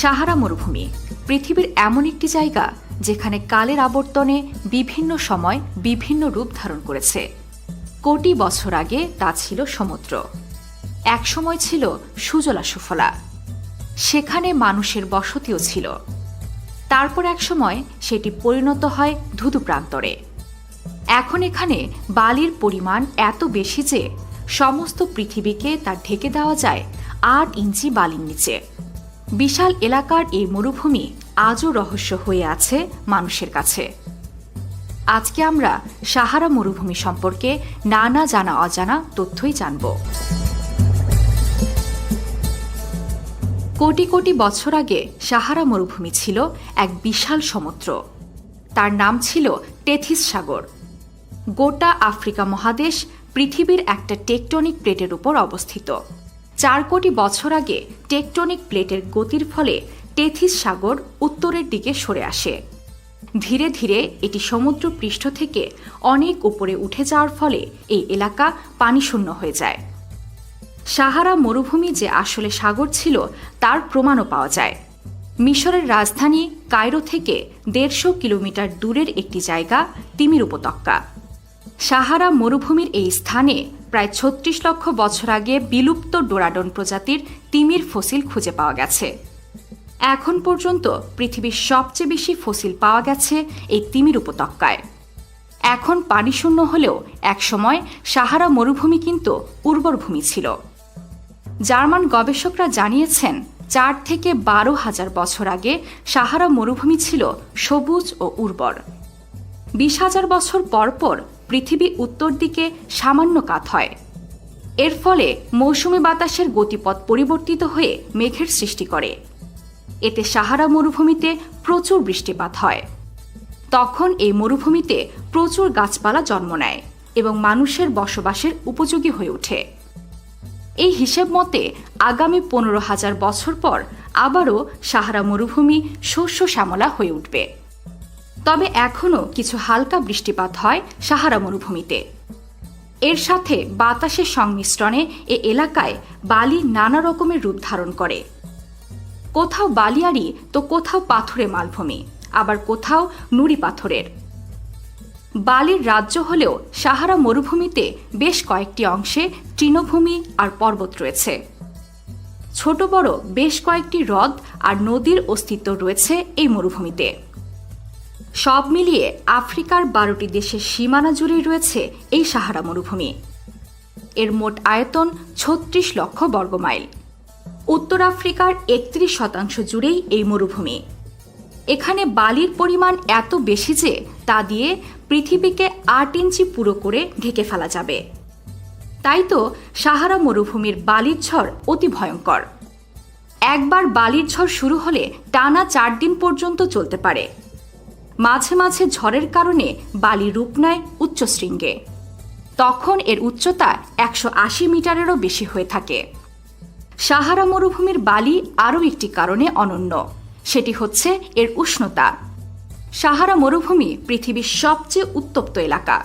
সাহারা মরুভূমি। পৃথিবীর এমন একটি জায়গা যেখানে কালের আবর্তনে বিভিন্ন সময় বিভিন্ন রূপ ধারণ করেছে। কোটি বছর আগে তা ছিল সমুদ্র। একসময় ছিল সুজলা সুফলা। সেখানে মানুষের বসতিও ছিল। তারপর একসময় সেটি পরিণত হয় ধুধু প্রান্তরে। এখন এখানে বালির পরিমাণ এত বেশি যে সমস্ত পৃথিবীকে তা ঢেকে দেওয়া যায় আট ইঞ্চি বালির নিচে। বিশাল এলাকার এই মরুভূমি আজও রহস্য হয়ে আছে মানুষের কাছে। আজকে আমরা সাহারা মরুভূমি সম্পর্কে নানা জানা অজানা তথ্যই জানব। কোটি কোটি বছর আগে সাহারা মরুভূমি ছিল এক বিশাল সমুদ্র। তার নাম ছিল টেথিস সাগর। গোটা আফ্রিকা মহাদেশ পৃথিবীর একটা টেকটনিক প্লেটের উপর অবস্থিত। চার কোটি বছর আগে টেকটনিক প্লেটের গতির ফলে টেথিস সাগর উত্তরের দিকে সরে আসে। ধীরে ধীরে এটি সমুদ্র পৃষ্ঠ থেকে অনেক উপরে উঠে যাওয়ার ফলে এই এলাকা পানিশূন্য হয়ে যায়। সাহারা মরুভূমি যে আসলে সাগর ছিল, তার প্রমাণও পাওয়া যায়। মিশরের রাজধানী কায়রো থেকে দেড়শো কিলোমিটার দূরের একটি জায়গা তিমির উপত্যকা। সাহারা মরুভূমির এই স্থানে প্রায় ছত্রিশ লক্ষ বছর আগে বিলুপ্ত ডোরাডন প্রজাতির তিমির ফসিল খুঁজে পাওয়া গেছে। এখন পর্যন্ত পৃথিবীর সবচেয়ে বেশি ফসিল পাওয়া গেছে এই তিমির উপত্যকায়। এখন পানিশূন্য হলেও একসময় সাহারা মরুভূমি কিন্তু উর্বর ভূমি ছিল। জার্মান গবেষকরা জানিয়েছেন, চার থেকে বারো হাজার বছর আগে সাহারা মরুভূমি ছিল সবুজ ও উর্বর। বিশ হাজার বছর পর পর পৃথিবী উত্তর দিকে সামান্য কাত হয়। এর ফলে মৌসুমি বাতাসের গতিপথ পরিবর্তিত হয়ে মেঘের সৃষ্টি করে। এতে সাহারা মরুভূমিতে প্রচুর বৃষ্টিপাত হয়। তখন এই মরুভূমিতে প্রচুর গাছপালা জন্ম নেয় এবং মানুষের বসবাসের উপযোগী হয়ে ওঠে। এই হিসেব মতে আগামী পনেরো হাজার বছর পর আবারও সাহারা মরুভূমি শস্য শ্যামলা হয়ে উঠবে। তবে এখনও কিছু হালকা বৃষ্টিপাত হয় সাহারা মরুভূমিতে। এর সাথে বাতাসের সংমিশ্রণে এ এলাকায় বালি নানা রকমের রূপ ধারণ করে। কোথাও বালিয়ারি তো কোথাও পাথুরে মালভূমি, আবার কোথাও নুড়ি পাথরের। বালির রাজ্য হলেও সাহারা মরুভূমিতে বেশ কয়েকটি অংশে তৃণভূমি আর পর্বত রয়েছে। ছোট বড় বেশ কয়েকটি হ্রদ আর নদীর অস্তিত্ব রয়েছে এই মরুভূমিতে। সব মিলিয়ে আফ্রিকার বারোটি দেশের সীমানা জুড়েই রয়েছে এই সাহারা মরুভূমি। এর মোট আয়তন ছত্রিশ লক্ষ বর্গমাইল উত্তর আফ্রিকার একত্রিশ শতাংশ জুড়েই এই মরুভূমি। এখানে বালির পরিমাণ এত বেশি যে তা দিয়ে পৃথিবীকে আট ইঞ্চি পুরো করে ঢেকে ফেলা যাবে। তাই তো সাহারা মরুভূমির বালির ঝড় অতি ভয়ঙ্কর। একবার বালির ঝড় শুরু হলে টানা চার দিন পর্যন্ত চলতে পারে। মাঝে মাঝে ঝড়ের কারণে বালি রূপ নেয় উচ্চশৃঙ্গে তখন এর উচ্চতা একশো আশি মিটারেরও বেশি হয়ে থাকে। সাহারা মরুভূমির বালি আরও একটি কারণে অনন্য। সেটি হচ্ছে এর উষ্ণতা। সাহারা মরুভূমি পৃথিবীর সবচেয়ে উত্তপ্ত এলাকা।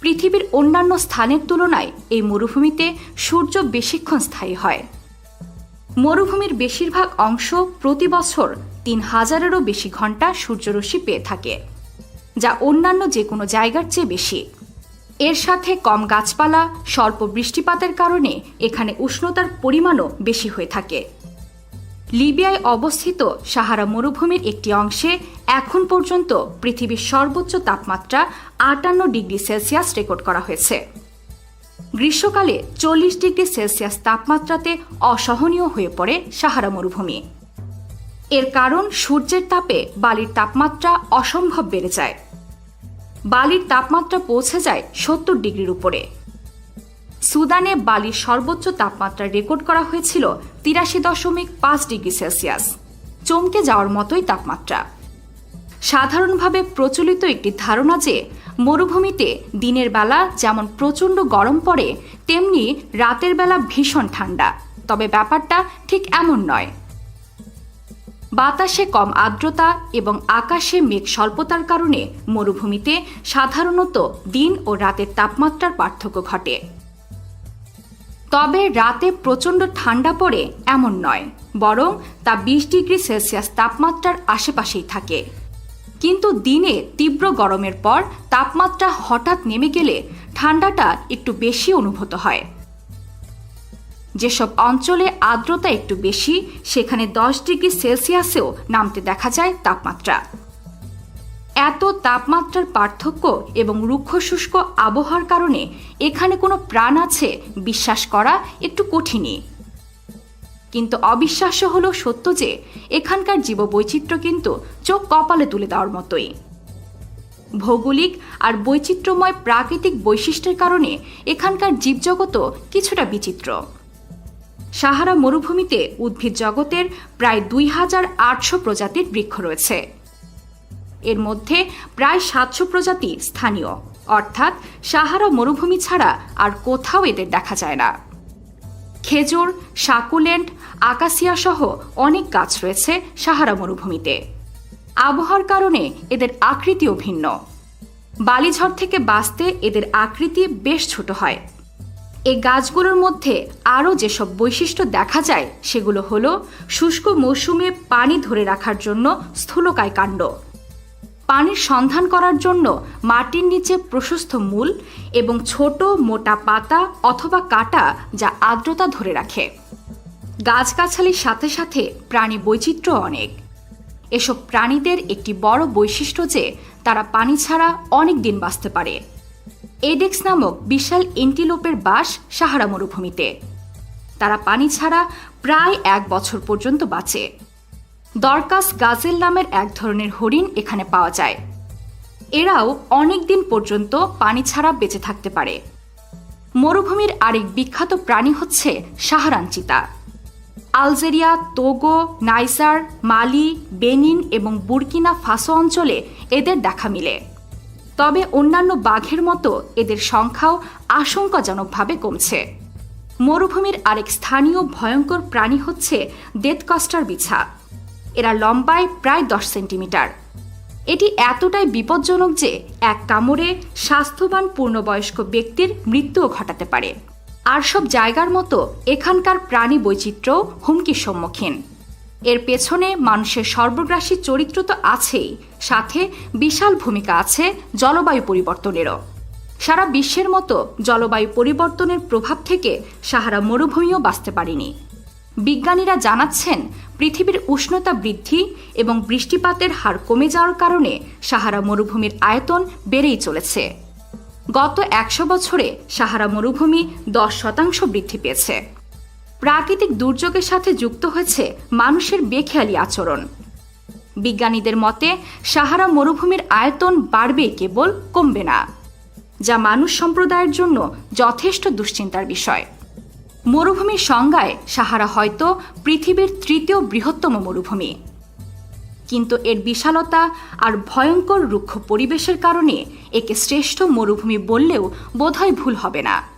পৃথিবীর অন্যান্য স্থানের তুলনায় এই মরুভূমিতে সূর্য বেশিক্ষণ স্থায়ী হয়। মরুভূমির বেশিরভাগ অংশ প্রতি বছর তিন হাজারেরও বেশি ঘণ্টা সূর্যরশ্মি পেয়ে থাকে, যা অন্যান্য যে কোনো জায়গার চেয়ে বেশি। এর সাথে কম গাছপালা, স্বল্প বৃষ্টিপাতের কারণে এখানে উষ্ণতার পরিমাণও বেশি হয়ে থাকে। লিবিয়ায় অবস্থিত সাহারা মরুভূমির একটি অংশে এখন পর্যন্ত পৃথিবীর সর্বোচ্চ তাপমাত্রা আটান্ন ডিগ্রি সেলসিয়াস রেকর্ড করা হয়েছে। গ্রীষ্মকালে চল্লিশ ডিগ্রি সেলসিয়াস তাপমাত্রাতে অসহনীয় হয়ে পড়ে সাহারা মরুভূমি। এর কারণ সূর্যের তাপে বালির তাপমাত্রা অসম্ভব বেড়ে যায়। বালির তাপমাত্রা পৌঁছে যায় সত্তর ডিগ্রির উপরে। সুদানে বালির সর্বোচ্চ তাপমাত্রা রেকর্ড করা হয়েছিল তিরাশি দশমিক পাঁচ ডিগ্রি সেলসিয়াস। চমকে যাওয়ার মতোই তাপমাত্রা। সাধারণভাবে প্রচলিত একটি ধারণা যে, মরুভূমিতে দিনের বেলা যেমন প্রচণ্ড গরম পড়ে, তেমনি রাতের বেলা ভীষণ ঠান্ডা। তবে ব্যাপারটা ঠিক এমন নয়। বাতাসে কম আর্দ্রতা এবং আকাশে মেঘ স্বল্পতার কারণে মরুভূমিতে সাধারণত দিন ও রাতের তাপমাত্রার পার্থক্য ঘটে। তবে রাতে প্রচণ্ড ঠান্ডা পড়ে এমন নয়, বরং তা বিশ ডিগ্রি সেলসিয়াস তাপমাত্রার আশেপাশেই থাকে। কিন্তু দিনে তীব্র গরমের পর তাপমাত্রা হঠাৎ নেমে গেলে ঠান্ডাটা একটু বেশি অনুভূত হয়। যেসব অঞ্চলে আর্দ্রতা একটু বেশি, সেখানে দশ ডিগ্রি সেলসিয়াসেও নামতে দেখা যায় তাপমাত্রা। এত তাপমাত্রার পার্থক্য এবং রুক্ষ শুষ্ক আবহাওয়ার কারণে এখানে কোনো প্রাণ আছে, বিশ্বাস করা একটু কঠিনই। কিন্তু অবিশ্বাস্য হলো সত্য যে, এখানকার জীববৈচিত্র্য কিন্তু চোখ কপালে তুলে দেওয়ার মতোই। ভৌগোলিক আর বৈচিত্র্যময় প্রাকৃতিক বৈশিষ্ট্যের কারণে এখানকার জীবজগতও কিছুটা বিচিত্র। সাহারা মরুভূমিতে উদ্ভিদ জগতের প্রায় দুই হাজার আটশো প্রজাতির বৃক্ষ রয়েছে। এর মধ্যে প্রায় সাতশো প্রজাতি স্থানীয়। অর্থাৎ সাহারা মরুভূমি ছাড়া আর কোথাও এদের দেখা যায় না। খেজুর, সাকুলেন্ট, আকাশিয়া সহ অনেক গাছ রয়েছে সাহারা মরুভূমিতে। আবহাওয়ার কারণে এদের আকৃতিও ভিন্ন। বালিঝড় থেকে বাঁচতে এদের আকৃতি বেশ ছোট হয়। এই গাছগুলোর মধ্যে আরও যেসব বৈশিষ্ট্য দেখা যায়, সেগুলো হলো শুষ্ক মৌসুমে পানি ধরে রাখার জন্য স্থূলকায় কাণ্ড। পানির সন্ধান করার জন্য মাটির নিচে প্রশস্ত মূল এবং ছোট মোটা পাতা অথবা কাটা যা আর্দ্রতা ধরে রাখে। গাছগাছালির সাথে সাথে প্রাণী বৈচিত্র্য অনেক। এসব প্রাণীদের একটি বড় বৈশিষ্ট্য যে তারা পানি ছাড়া অনেক দিন বাঁচতে পারে। এডেক্স নামক বিশাল এন্টিলোপের বাস সাহারা মরুভূমিতে। তারা পানি ছাড়া প্রায় এক বছর পর্যন্ত বাঁচে। দরকাস গাজেল নামের এক ধরনের হরিণ এখানে পাওয়া যায়। এরাও অনেক দিন পর্যন্ত পানি ছাড়া বেঁচে থাকতে পারে। মরুভূমির আরেক বিখ্যাত প্রাণী হচ্ছে সাহারান চিতা Algeria, Togo Niger Mali, Benin এবং বুরকিনা ফাসো অঞ্চলে এদের দেখা মিলে। তবে অন্যান্য বাঘের মতো এদের সংখ্যাও আশঙ্কাজনকভাবে কমছে। মরুভূমির আরেক স্থানীয় ভয়ঙ্কর প্রাণী হচ্ছে দেতকস্টার বিছা। এরা লম্বায় প্রায় দশ সেন্টিমিটার। এটি এতটাই বিপজ্জনক যে এক কামড়ে স্বাস্থ্যবান পূর্ণবয়স্ক ব্যক্তির মৃত্যুও ঘটাতে পারে। আর সব জায়গার মতো এখানকার প্রাণী বৈচিত্র্যও হুমকির সম্মুখীন। এর পেছনে মানুষের সর্বগ্রাসী চরিত্র তো আছেই, সাথে বিশাল ভূমিকা আছে জলবায়ু পরিবর্তনেরও। সারা বিশ্বের মতো জলবায়ু পরিবর্তনের প্রভাব থেকে সাহারা মরুভূমিও বাঁচতে পারেনি। বিজ্ঞানীরা জানাচ্ছেন, পৃথিবীর উষ্ণতা বৃদ্ধি এবং বৃষ্টিপাতের হার কমে যাওয়ার কারণে সাহারা মরুভূমির আয়তন বেড়েই চলেছে। গত একশো বছরে সাহারা মরুভূমি দশ শতাংশ বৃদ্ধি পেয়েছে। প্রাকৃতিক দুর্যোগের সাথে যুক্ত হয়েছে মানুষের বেখেয়ালি আচরণ। বিজ্ঞানীদের মতে, সাহারা মরুভূমির আয়তন বাড়বে কেবল কমবে না, যা মানুষ সম্প্রদায়ের জন্য যথেষ্ট দুশ্চিন্তার বিষয়। মরুভূমির সংজ্ঞায় সাহারা হয়তো পৃথিবীর তৃতীয় বৃহত্তম মরুভূমি। কিন্তু এর বিশালতা আর ভয়ঙ্কর রুক্ষ পরিবেশের কারণে একে শ্রেষ্ঠ মরুভূমি বললেও বোধহয় ভুল হবে না।